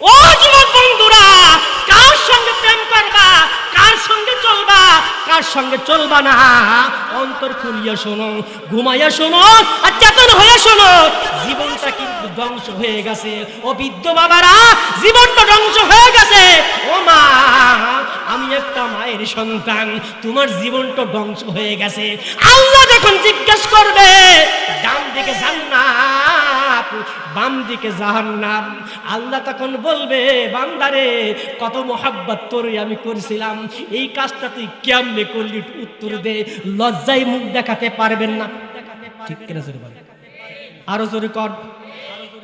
ও যুবক বন্ধুরা, কার সঙ্গে প্রেম করবা? কার সঙ্গে চলবা? কার সঙ্গে চলবা না? অন্তর খুলিয়া শোনো, ঘুমাইয়া শোনো, আর চেতন হয়ে শোনো। জীবনটা কিন্তু ধ্বংস হয়ে গেছে। ও বৃদ্ধ বাবারা, জীবনটা ধ্বংস হয়ে গেছে। ও মা, আমি একটা মায়ের সন্তান, তোমার জীবনটা ধ্বংস হয়ে গেছে। আল্লাহ যখন জিজ্ঞেস করবে, ডান দিকে জান্নাত বাম দিকে জাহান্নাম। আল্লাহ তখন বলবে, বান্দারে, কত মোহাব্বত তোর আমি করেছিলাম। এই কাজটা তুই কেমনে করলি? উত্তর দে। লজ্জায় মুখ দেখাতে পারবেন না। ঠিক কিনা জোরে বলে আরও জোরে কর।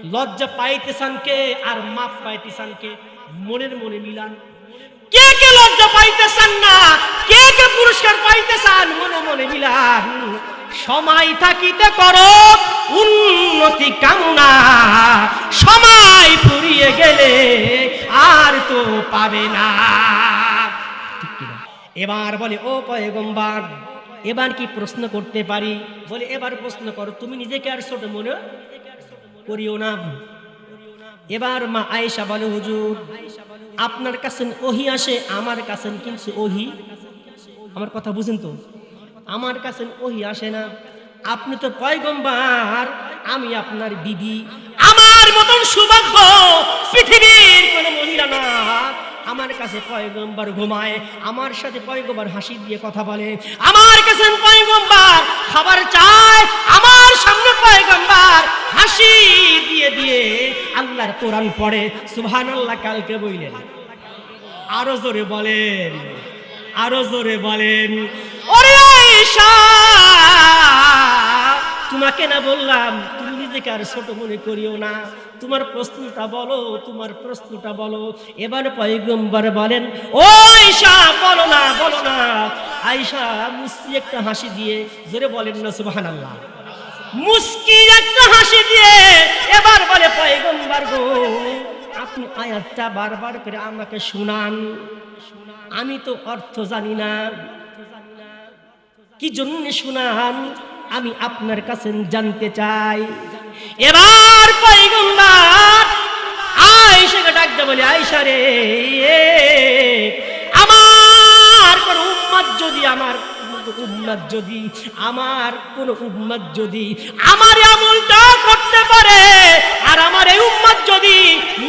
লজ্জা পাইতে কে? আর মাপ পাইতে কে? মনের মনে মিলান। কে কে লজ্জা পাইতেছেন না? কে কে পুরস্কার পাইতেছেন? মনে মনে মিলান সময় থাকিতে করো, উন্নতি কামনা। সময় ফুরিয়ে গেলে আর তো পাবে না। এবার বলে, ও পয়গম্বার, এবার কি প্রশ্ন করতে পারি? বলে, এবার প্রশ্ন করো, তুমি নিজেকে আর ছোট মনে করিও না। এবার মা আয়েশা বলে, হুজুর আপনার কাছে ওহি আসে, আমার কাছে কিন্তু ওহি। আমার কথা বুঝেন তো? আমার কাছে ওহি আসে না। আপনি তো পয়গম্বার, আমি আপনার বিবি। আমার মতন সৌভাগ্য পৃথিবীর কোন মহিলা না। আমার কাছে পয়গম্বর ঘুমায়, আমার সাথে পয়গম্বর হাসি দিয়ে কথা বলে। আমার কাছে পয়গম্বর, খাবার চায়, আমার সামনে পয়গম্বর, হাসি দিয়ে দিয়ে আল্লাহর কোরআন পড়ে। কালকে বইলেন। আরও জোরে বলেন, আরও জোরে বলেন। ওরে তোমাকে না বললাম, তুমি নিজেকে আর ছোট মনে করিও না। তোমার প্রশ্নটা বলো, তোমার প্রশ্নটা বলো। এবার পয়গম্বর বলেন, ও আয়েশা, বলো না বলো না। আয়েশা মুসি একটা হাসি দিয়ে জোরে বলেন না, সুবহানাল্লাহ। মুস্কি একটা হাসি দিয়ে এবার বলে, পয়গম্বর গো, আপনি আয়াতটা বারবার করে আমাকে শুনান। আমি তো অর্থ জানি না। কি জন্য শুনান? আমি আপনার কাছে জানতে চাই। এবার পয়গম্বর আয়েশাকে ডাকতে বলে, আয়েশা রে, আমার কোন উম্মত যদি আমার উম্মত যদি, আমার কোন উম্মত যদি আমার আমলটা করতে পারে, আর আমার এই উম্মত যদি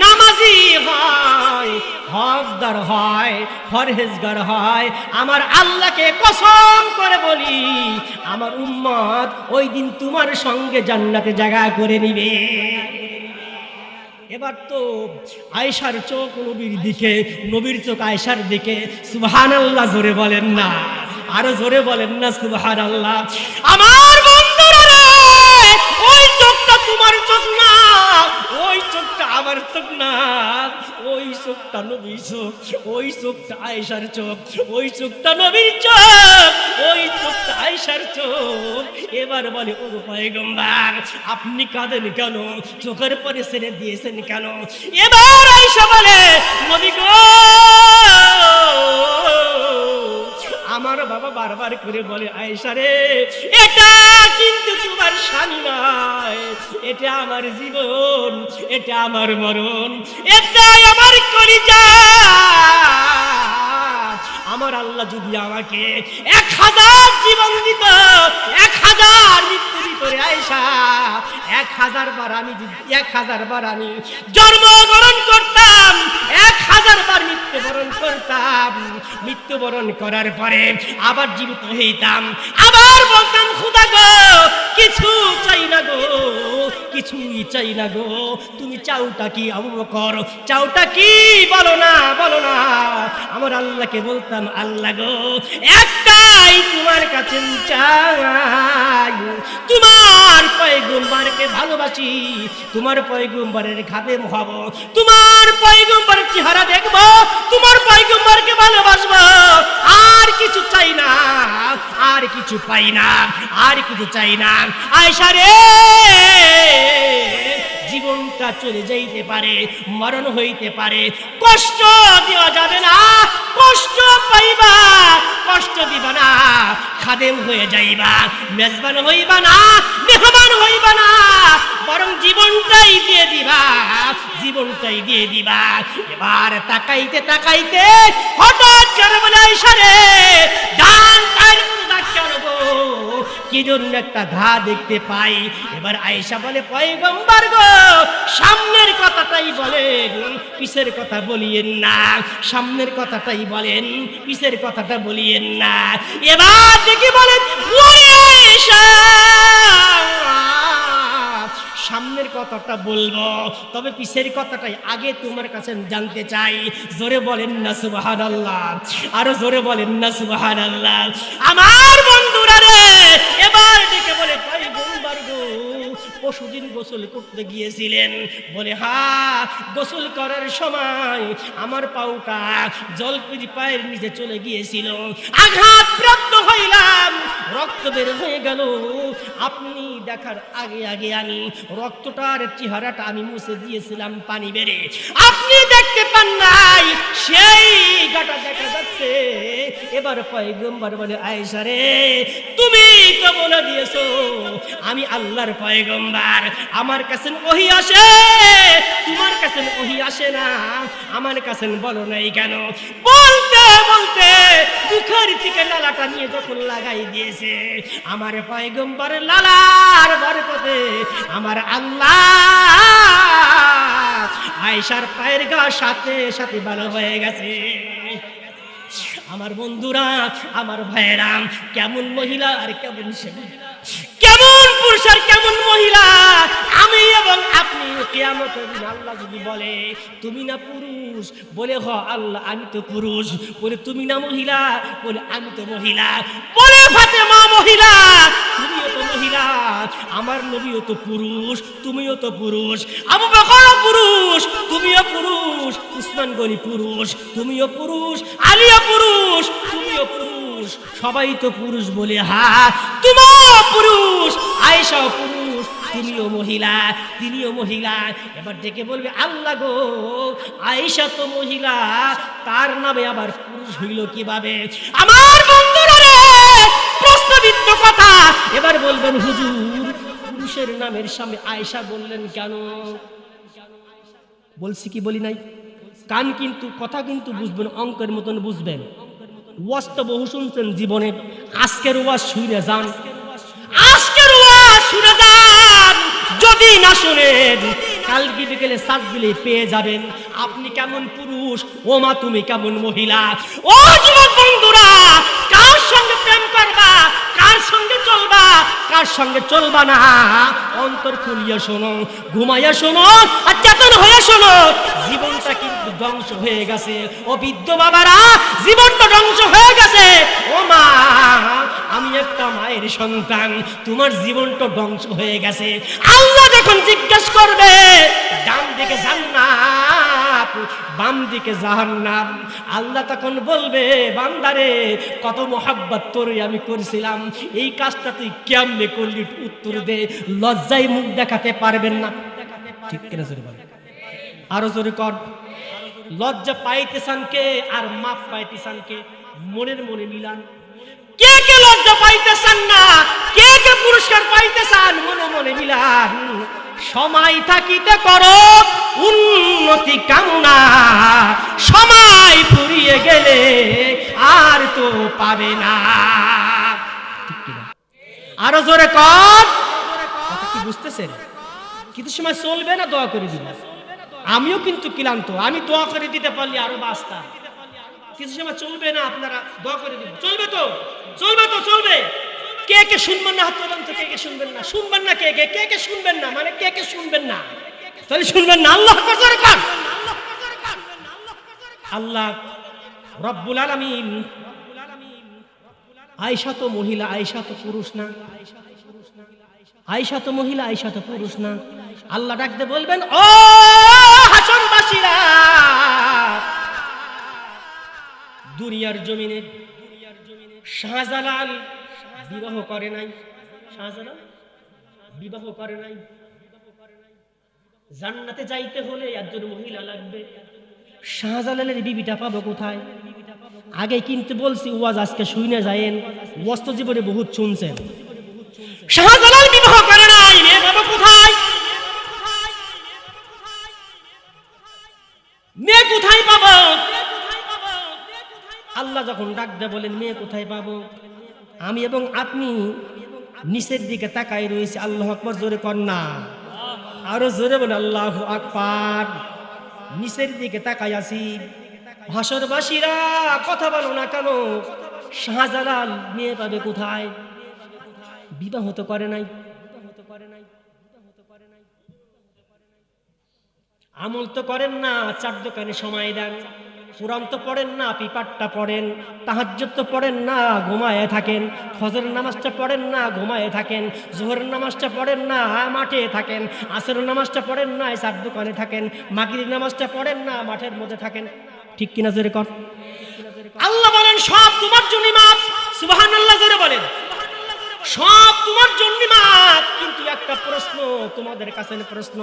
নামাজি হয়, হকদার হয়, ফরহেজগার হয়, আমার আল্লাহকে কসম করে বলি, আমার উম্মত ওই দিন তোমার সঙ্গে জান্নাতে জায়গা করে নিবে। এবার তো আয়সার চোখ নবীর দিকে, নবীর চোখ আয়সার দিকে সুবহান আল্লাহ জোরে বলেন না। আরও জোরে বলেন না সুবহান আল্লাহ আমার ওই চোখটা তোমার চোখ না, ওই চোখটা আমার চোখ না, ওই চোখটা নবীর চোখ, ওই চোখটা আয়সার চোখ, ওই চোখটা নবীর চোখ, ওই চোখটা আয়সার চোখ। এবার বলে, ও পয়গম্বর, আপনি কাঁদেন কেন? চোখের পরে ছেড়ে দিয়েছেন কেন? এবার আয়সা বলে, নবী গো আমার বাবা বারবার করে বলে, আয়েশা রে, এটা কিন্তু তোমার স্বামী নয়। এটা আমার জীবন, এটা আমার মরণ, এটাই আমার কলিজা। আমার আল্লাহ যদি আমাকে এক হাজার জীবন দিত, এক হাজার মৃত্যু দিত রে আয়েশা, এক হাজার বার আমি এক হাজার বার আমি জন্মগ্রহণ করতাম, এক হাজার বার মৃত্যুবরণ করতাম। মৃত্যুবরণ করার পরে আবার জীবিত হইতাম। আবার বলতাম, খুদা গো, কিছু চাই না গো, কিছুই চাই না গো। তুমি চাউটা কি আবু বকর? চাউটা কি? বলো না বলো না। আমার আল্লাহকে বলতাম, আল্লাহ গো, একটাই তোমার কাছে চাই। তোমার পয়গম্বরকে ভালোবাসি, তোমার পয়গম্বরের খাদেম মহাব, তোমার পয়গম্বর চেহারা দেখব, তোমার পয়গম্বরকে ভালোবাসবো। আর কিছু চাই না, আর কিছু পাই না, আর কিছু চাই না। আয়সা রে! জীবনটা চলে যাইতে পারে, মরণ হইতে পারে। কষ্ট দেওয়া যাবে না, কষ্ট পাইবা, কষ্ট দিবা না, খাদেম হয়ে যাইবা, মেজবান হইবা না, মেহমান হইবা না, বরং জীবনটাই দিয়ে দিবা, জীবনটাই দিয়ে দিবা। এবার তাকাইতে তাকাইতে হঠাৎ করে বলে সারে ডান কান কি জন্য একটা ঘা দেখতে পাই? এবার আয়েশা বলে, পয়গম্বর গো, সামনের কথাটাই বলেন পিছের কথা বলিয়েন না, সামনের কথাটাই বলেন পিছের কথাটা বলিয়েন না। এবার দেখি বলেন কথাটা বলব। তবে পিছের কথাটাই আগে তোমার কাছে জানতে চাই। জোরে বলেন না সুবাহান আল্লাহ আরও জোরে বলেন না সুবাহান আল্লাহ আমার বন্ধুরা রে, এবার ডেকে বলে পয়গম্বর গো পশুদিন গোসল করতে গিয়েছিলেন। বলে, হা, গোসল করার সময় আমার পাউটা জল পিড়ি পায়ের নিচে চলে গিয়েছিল। আঘাত প্রাপ্ত হইলাম রক্ত বের হয়ে গেল। আপনি দেখার আগে আগে আমি রক্তটার চেহারাটা আমি মুছে দিয়েছিলাম পানি বেড়ে। আপনি দেখতে পান নাই, সেই গাটা দেখা যাচ্ছে। এবার পয়গম্বর বলে, আয়েশা রে, তুমি তো বলে দিয়েছ, আমি আল্লাহর পয়গম্বর। আমার কাছে ওহি আসে, তোমার কাছে ওহি আসে না। আমার কাছে বলো নাই কেন? বলতে বলতে মুখের থেকে লালাটা নিয়ে যখন লাগাই দিয়েছে, আমার পয়গম্বর লালার বরকতে আমার আল্লাহ আয়েশার পায়ের গা সাথে সাথে ভালো হয়ে গেছে। আমার বন্ধুরা, আমার ভাইয়েরা, কেমন মহিলা আর কেমন ছেলে? কেমন পুরুষ আর কেমন মহিলা? আমি এবং আপনি কেয়ামতের দিন আল্লাহ যদি বলে, তুমি না পুরুষ? বলে, হ, আল্লাহ, আমি তো পুরুষ। বলে, তুমি না মহিলা? বলে, আমি তো মহিলা। বলে, ফাতেমা মহিলা, তুমিও তো মহিলা। আমার নবীও তো পুরুষ, তুমিও তো পুরুষ। আবু বকরও পুরুষ, তুমিও পুরুষ। উসমান গনি পুরুষ, তুমিও পুরুষ। আলিয়া পুরুষ, তুমিও পুরুষ। সবাই তো পুরুষ বলে, হা, তুমিও পুরুষ। আয়েশাও পুরুষ। তুমিও মহিলা, তিনিও মহিলা। এবার ডেকে বলবে, আল্লাহ গো, আয়েশা তো মহিলা, তার নামে আবার পুরুষ হইল কীভাবে? আমার প্রশ্নবিদ্ধ কথা। এবার বলবেন, হুজুর, পুরুষের নামের সামনে আয়েশা বললেন কেন? বলছি কি, বলি নাই? কান কিন্তু, কথা কিন্তু বুঝবেন, অঙ্কের মতন বুঝবেন। ওয়াজ তো বহু শুনছেন জীবনে। আজকের ওয়াজ শুনে যান। আজকের ওয়াজ শুনে যান। যদি না শুনেন কালকে বিকেলে সাত দিলে পেয়ে যাবেন। আপনি কেমন পুরুষ? ও মা তুমি কেমন মহিলা? ও যুবক বন্ধুরা, কার সঙ্গে প্রেম করবা? কার সঙ্গে চলবা? কার সঙ্গে চলবা না? অন্তর খুলিয়া শোনো, ঘুমাইয়া শোনো, আর চেতন হয়ে শোনো। জীবনটা কিন্তু ধ্বংস হয়ে গেছে। ও বৃদ্ধ বাবারা, জীবনটা ধ্বংস হয়ে গেছে ও মা আমি একটা সন্তান, তোমার জীবনটা ধ্বংস হয়ে গেছে। আল্লাহ যখন জিজ্ঞেস করবে, ডান দিকে জান্নাত, বাম দিকে জাহান্নাম, আল্লাহ তখন বলবে, বান্দারে, কত মোহাব্বত তোরে আমি করেছিলাম। এই কাজটা তুই কেমনে করলি? উত্তর দে। লজ্জায় মুখ দেখাতে পারবেন না। ঠিক কিনা জোরে বলেন। আরও জোরে কর। লজ্জা পাইতেছান কে? আর মাপ পাইতেছান কে? মনের মনে মিলান। কে কে লজ্জা পাইতেছান না। কে কে পুরস্কার পাইতেছান? মনে মনে সময় থাকিতে করো, উন্নতি কামনা। সময় ফুরিয়ে গেলে আর তো পাবে না। আরও জোরে কর। কি বুঝতেছেন? কিছু সময় চলবে না, দোয়া করে দিবে আমিও কিন্তু ক্লান্ত। আমি দোয়া করে দিতে পারলি আরও বাঁচতাম। কিছু সময় চলবে না, আপনারা দোয়া করে দিবেন। চলবে তো? চলবে তো, চলবে? কে কে শুনবেন না? হাত তোলেন কে কে শুনবেন না? শুনবেন না কে কে? কে কে শুনবেন না? মানে কে কে শুনবেন না? তাহলে শুনবেন না? আল্লাহ কর কর আল্লাহ রব্বুল আলামিন। আয়সা তো মহিলা আয়সা তো পুরুষ না। আয়সা তো মহিলা আয়সা তো পুরুষ না। আল্লাহ ডাকতে বলবেন, ও হাসনবাসীরা! দুনিয়ার জমিনে শাহজালাল বিবাহ করে নাই। শাহজালাল বিবাহ করে নাই। জান্নাতে যাইতে হলে একজন মহিলা লাগবে। শাহজালালের বিবিটা পাবো কোথায়? আগে কিন্তু বলছি, ওয়াজ আজকে শুনে যায়েন। ওয়াজ জীবনে বহুত শুনছেন। শাহজালাল আল্লাহ যখন ডাক বলেন, মেয়ে কোথায় পাবো? আমি এবং আপনি নিচের দিকে তাকাই রয়েছে, আল্লাহ আকবর, জোরে কন্যা আরও জোরে বলে, আল্লাহ আকবার। নিচের দিকে তাকাই আছি। ভাসরবাসীরা কথা বলো না কেন? শাহজালাল মেয়ে পাবে কোথায়? বিবাহ তো করে নাই। আমল তো করেন না, চার দোকানে সময় দেন। কোরআন তো পড়েন না, পিপাট্টা পড়েন, তাহাজ্জুদ তো পড়েন না, ঘুমায়ে থাকেন ফজরের নামাজটা পড়েন না, ঘুমায়ে থাকেন জোহরের নামাজটা পড়েন না, মাঠে থাকেন আসরের নামাজটা পড়েন না চার দোকানে থাকেন মাগরির নামাজটা পড়েন না, মাঠের মধ্যে থাকেন। ঠিক কিনা জোরে কর আল্লাহ বলেন, সব তোমার জন্য মাপ। সুবহানাল্লাহ জোরে বলেন। সব তোমার জন্য মাপ। কিন্তু একটা প্রশ্ন, তোমাদের কাছে প্রশ্ন।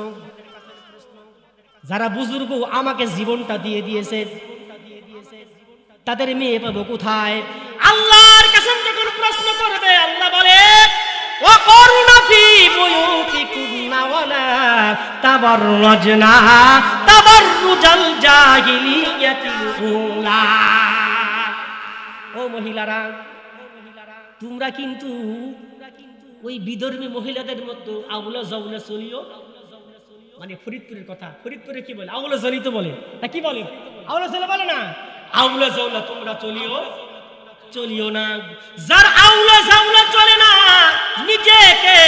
যারা বুজুর্গ আমাকে জীবনটা দিয়ে দিয়েছে তাদের মেয়ে পাবো কোথায়? আল্লাহর কাছে যখন প্রশ্ন করবে? আল্লাহ বলে করুণা ফি বুয়ুতিকুন্না ওয়ালা তাবাররাজনা তাবাররুজাল জাহিলিয়াতিল উলা. ও মহিলারা, তোমরা কিন্তু ওই বিধর্মী মহিলাদের মতো আউলা জাউলা চলিও। মানে ফরিদপুরের কথা, ফরিদপুরে কি বলে? আউলা জলিত বলে। তা কি বলে? আউলা জলে বলে না? আউলা জাউলা, তোমরা চলিও। চলিও না। যার আউলা জাউলা চলে না, নিজেকে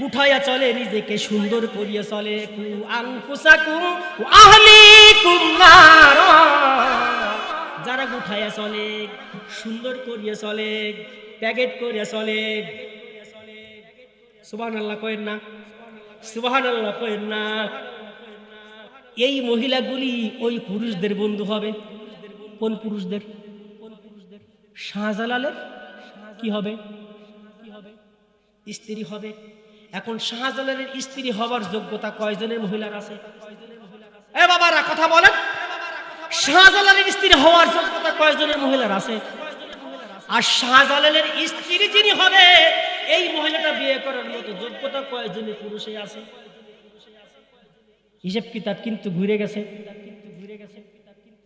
গুঠাইয়া চলে, নিজেকে সুন্দর করিয়া চলে। কু আনফুসাকুম ওয়া আহলিকুম নার। যারা গুঠাইয়া চলে, সুন্দর করিয়া চলে, প্যাকেট করিয়া চলে। সুবহানাল্লাহ কয়েন না, সুবহানাল্লাহ কয়েন না। এই মহিলাগুলি ওই পুরুষদের বন্ধু হবে। কোন পুরুষদের? শাহজালালের? কি হবে? স্ত্রী হবে। এখন শাহজালালের স্ত্রী হবার যোগ্যতা কয়জনের মহিলার আছে? এ বাবারা, কথা বলেন। শাহজালালের স্ত্রী হওয়ার যোগ্যতা কয়জনের মহিলার আছে? আর শাহজালালের স্ত্রী যিনি হবে, এই মহিলাটা বিয়ে করার মতো যোগ্যতা কয়জনের পুরুষে আছে? হিসেব কিতাব কিন্তু ঘুরে গেছে।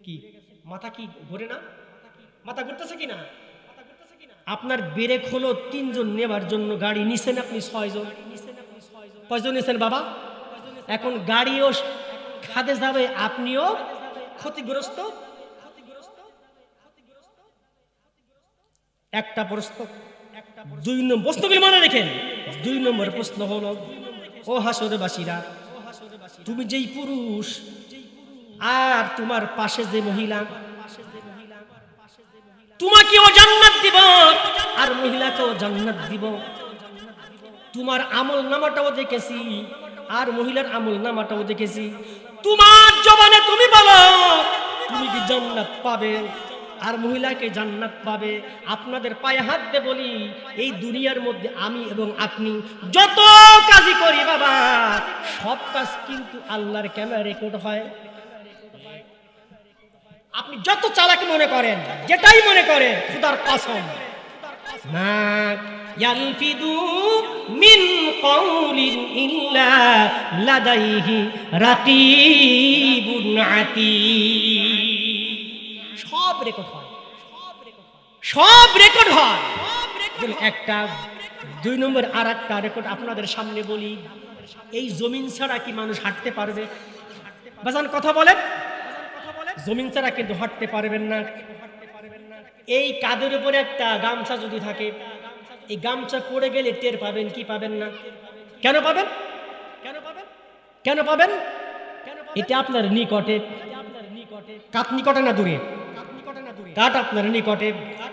কি? মাথা কি ঘুরে না? মাথা ঘুরতেছে কি না আপনার ব্রেক হলো তিনজন নেবার জন্য গাড়ি নিছেন আপনি ছয়জন। কয়জন নিছেন বাবা? এখন গাড়িও খাদে যাবে, আপনিও ক্ষতিগ্রস্ত? একটা প্রশ্ন। দুই নম্বর প্রশ্নগুলি মনে রেখেন। দুই নম্বর প্রশ্ন হলো, ও হাসরবাসীরা তুমি যেই পুরুষ, আর তোমার পাশে যে মহিলা, তোমাকেও জান্নাত দিব, আর মহিলাকেও জান্নাত দিব। তোমার আমল নামাটাও দেখেছি, আর মহিলার আমল নামাটাও দেখেছি। তোমার জবানে তুমি বলো, তুমি কি জান্নাত পাবে? আর মহিলাকে জান্নাত পাবে? আপনাদের পায়ে হাত দিয়ে বলি, এই দুনিয়ার মধ্যে আমি এবং আপনি যত কাজই করি বাবা সব কাজ কিন্তু আল্লাহর ক্যামেরা রেকর্ড হয়। আপনি যত চালাকি মনে করেন, যেটাই মনে করেন, খুদার কসম। না ইয়ালফিদু মিন কওলিন ইল্লা লাদাইহি রাকিবুন আতীদ সব রেকর্ড হয়। সব রেকর্ড হয়। একটা, দুই নম্বর আর একটা রেকর্ড আপনাদের সামনে বলি। এই জমিন ছাড়া কি মানুষ হাঁটতে পারবে? বাজান, কথা বলেন। জমিন ছাড়া কিন্তু হাঁটতে পারবেন না। এই কাদের উপরে একটা গামছা যদি থাকে, এই গামছা পড়ে গেলে টের পাবেন, কি পাবেন না? কেন পাবেন? কেন পাবেন? কেন পাবেন এটা আপনার নিকটে। কাপ নিকটে না দূরে? কাট আপনার নিকটে।